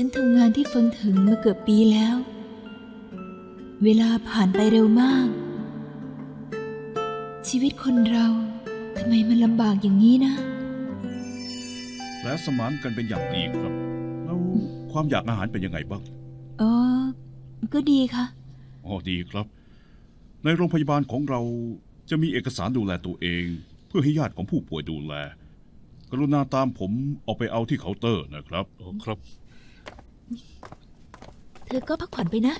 ฉันทำงานที่เฟิงถึงมาเกือบปีแล้ว เวลาผ่านไปเร็วมาก ชีวิตคนเราทำไมมันลำบากอย่างนี้นะ และสมานกันเป็นอย่างดีครับ แล้วความอยากอาหารเป็นยังไงบ้าง อ๋อ ก็ดีค่ะ อ๋อดีครับ ในโรงพยาบาลของเราจะมีเอกสารดูแลตัวเอง เพื่อให้ญาติของผู้ป่วยดูแล กรุณาตามผมออกไปเอาที่เคาน์เตอร์นะครับ อ๋อครับ เธอก็พักผ่อนไปนะ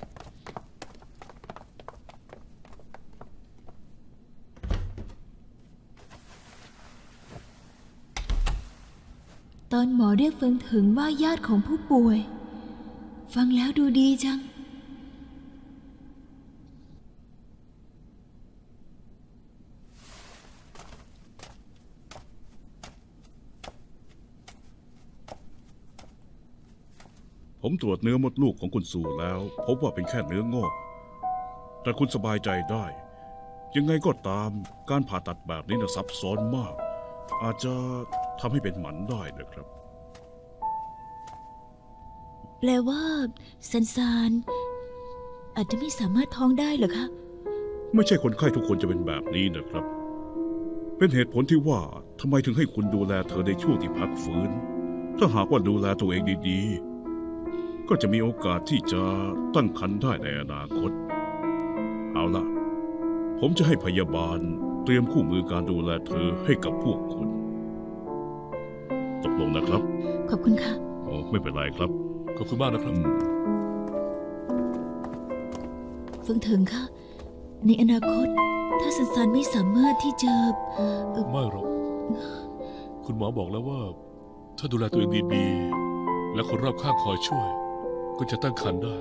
ตอนหมอเรียกเฟิงถึงว่าญาติของผู้ป่วย ฟังแล้วดูดีจัง ผมตรวจเนื้อมดลูกของคุณสู่แล้ว พบว่าเป็นแค่เนื้องอก แต่คุณสบายใจได้ ยังไงก็ตามการผ่าตัดแบบนี้นะซับซ้อนมาก อาจจะทำให้เป็นหมันได้นะครับ แปลว่าซันซานอาจจะไม่สามารถท้องได้เหรอคะ ไม่ใช่คนไข้ทุกคนจะเป็นแบบนี้นะครับ เป็นเหตุผลที่ว่าทำไมถึงให้คุณดูแลเธอในช่วงที่พักฟื้น ถ้าหากว่าดูแลตัวเองดีๆ ก็จะมีโอกาสที่จะตั้งครรภ์ได้ในอนาคต เอาล่ะ ผมจะให้พยาบาลเตรียมคู่มือการดูแลเธอให้กับพวกคุณ ตกลงนะครับขอบคุณค่ะ อ๋อไม่เป็นไรครับ ขอบคุณมากนะครับอืมเฟิงถึงค่ะ ในอนาคต ถ้าซันซานไม่สามารถที่จะเอ่อไม่หรอก คุณหมอบอกแล้วว่า ถ้าดูแลตัวเองดีๆ และคนรอบข้างคอยช่วย ก็จะตั้งครรภ์ได้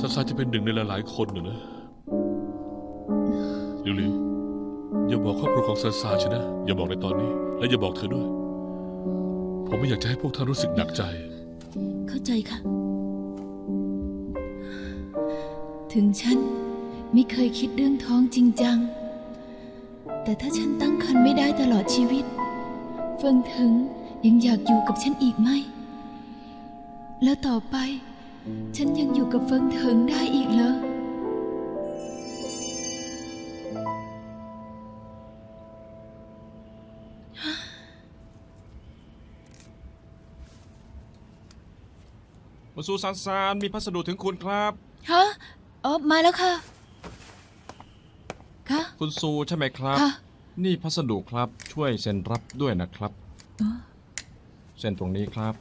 ซาซาจะเป็นหนึ่งในหลายๆคนนะนะลิวลิวอย่าบอกครอบครัวของซาซาใช่นะ อย่าบอกในตอนนี้ และอย่าบอกเธอด้วย ผมไม่อยากจะให้พวกท่านรู้สึกหนักใจ เข้าใจค่ะ ถึงฉันไม่เคยคิดเรื่องท้องจริงจัง แต่ถ้าฉันตั้งครรภ์ไม่ได้ตลอดชีวิต เฟิงถึงยังอยากอยู่กับฉันอีกไหม แล้วต่อไป ฉันยังอยู่กับเฟิงถึงได้อีกเหรอมาซูซานซานมีพัสดุถึงคุณครับ ฮะ อ๋อ มาแล้วค่ะ ค่ะ คุณซูใช่ไหมครับ ค่ะ นี่พัสดุครับช่วยเซ็นรับด้วยนะครับอ๋อเซ็นตรงนี้ครับ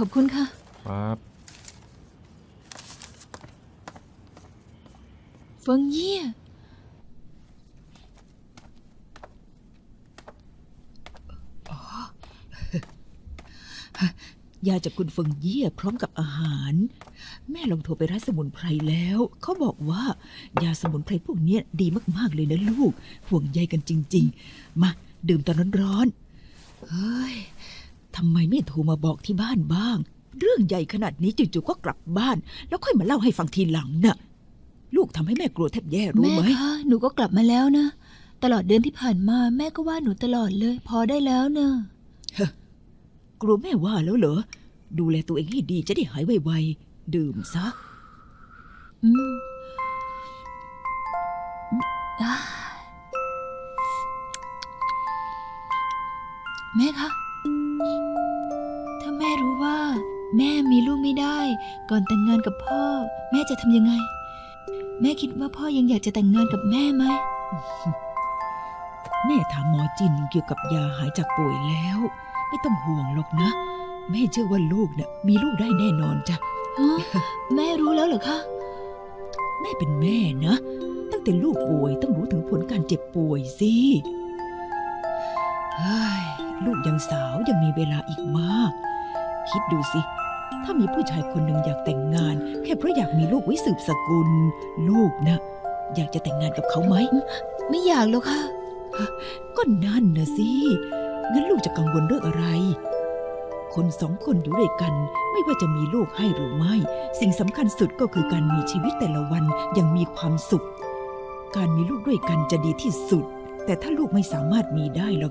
ขอบคุณค่ะ ครับเฟิงเยี่ย ยาจากคุณเฟิงเยี่ยพร้อมกับอาหาร แม่ลองโทรไปร้านสมุนไพรแล้ว เขาบอกว่า ยาสมุนไพรพวกเนี้ยดีมาก ๆ เลยนะลูก ห่วงใยกันจริง ๆ มา ดื่มตอนร้อนๆเฮ้ย ทำไมไม่โทรมาบอกที่บ้านบ้าง เรื่องใหญ่ขนาดนี้จู่ๆก็กลับบ้าน แล้วค่อยมาเล่าให้ฟังทีหลังน่ะ ลูกทำให้แม่กลัวแทบแย่รู้แม่ไหมคะหนูก็กลับมาแล้วนะ ตลอดเดือนที่ผ่านมาแม่ก็ว่าหนูตลอดเลย พอได้แล้วเนอะกลัวแม่ว่าแล้วเหรอ ดูแลตัวเองให้ดีจะได้หายไวๆ ดื่มซะอืมอ่าแม่คะ ถ้าแม่รู้ว่า แม่มีลูกไม่ได้ ก่อนแต่งงานกับพ่อ แม่จะทำยังไง แม่คิดว่าพ่อยังอยากจะแต่งงานกับแม่ไหมแม่ถามหมอจินเกี่ยวกับยาหายจากป่วยแล้ว ไม่ต้องห่วงหรอกนะ แม่เชื่อว่าลูกเนี่ยมีลูกได้แน่นอนจ้ะฮะแม่รู้แล้วเหรอคะ แม่เป็นแม่นะ ตั้งแต่ลูกป่วยต้องรู้ถึงผลการเจ็บป่วยสิเฮ้ ยลูกยังสาวยังมีเวลาอีกมาก คิดดูสิ ถ้ามีผู้ชายคนหนึ่งอยากแต่งงาน แค่เพราะอยากมีลูกไว้สืบสกุล ลูกนะอยากจะแต่งงานกับเขาไหม ไม่อยากหรอกค่ะ ก็นั่นนะสิ งั้นลูกจะกังวลเรื่องอะไร คนสองคนอยู่ด้วยกัน ไม่ว่าจะมีลูกให้หรือไม่ สิ่งสำคัญสุดก็คือการมีชีวิตแต่ละวันอย่างมีความสุข การมีลูกด้วยกันจะดีที่สุด แต่ถ้าลูกไม่สามารถมีได้แล้ว